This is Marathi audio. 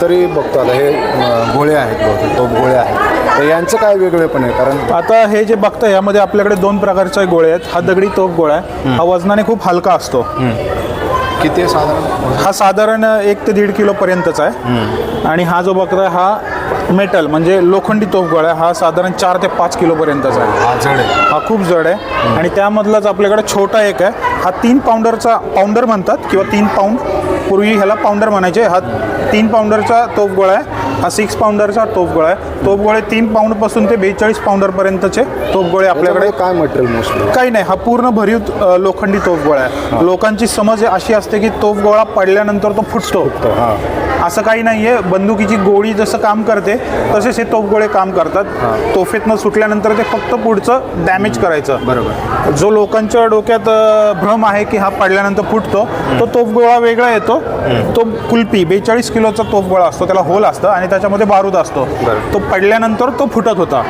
इतरही बघतो आता हे गोळे आहेत बहुतेक गोळे आहेत. तर यांचं काय वेगळेपण आहे? कारण आता हे जे बघता यामध्ये आपल्याकडे दोन प्रकारचे गोळे आहेत. हा दगडी तोफ गोळा आहे. हा वजनाने खूप हलका असतो. किती साधारण? हा साधारण एक ते दीड किलो पर्यंतचा आहे आणि हा जो बघताय हा मेटल म्हणजे लोखंडी तोफ गोळा आहे. हा साधारण चार ते पाच किलो पर्यंतचा आहे. हा जड आहे. हा खूप जड आहे. आणि त्यामधलाच आपल्याकडे छोटा एक आहे. हा तीन पाऊंडरचा पाऊंडर म्हणतात किंवा तीन पाऊंड. पूर्वी ह्याला पाऊंडर म्हणायचे. हा तीन पाऊंडरचा तोफ गोळा आहे. हा सिक्स पाऊंडरचा तोफ गोळा आहे. तोफ गोळे तीन पाऊंडपासून ते बेचाळीस पाऊंडरपर्यंतचे तोफ गोळे आपल्याकडे काय मटेरियल मोस्टली काही नाही. हा पूर्ण भरीव अ, लोखंडी तोफगोळा आहे. लोकांची समज अशी असते की तोफगोळा पडल्यानंतर तो फुटतो हां. असं काही नाहीये. बंदुकीची गोळी जसं काम करते तसेच हे तोफगोळे काम करतात. तोफेतनं सुटल्यानंतर ते फक्त पुढचं डॅमेज करायचं. बरोबर. जो लोकांच्या डोक्यात भ्रम आहे की हा पडल्यानंतर फुटतो तो तोफगोळा वेगळा येतो. तो कुल्पी बेचाळीस किलोचा तोफगोळा असतो त्याला होल असतं आणि त्याच्यामध्ये बारूद असतो. तो पडल्यानंतर तो फुटत होता.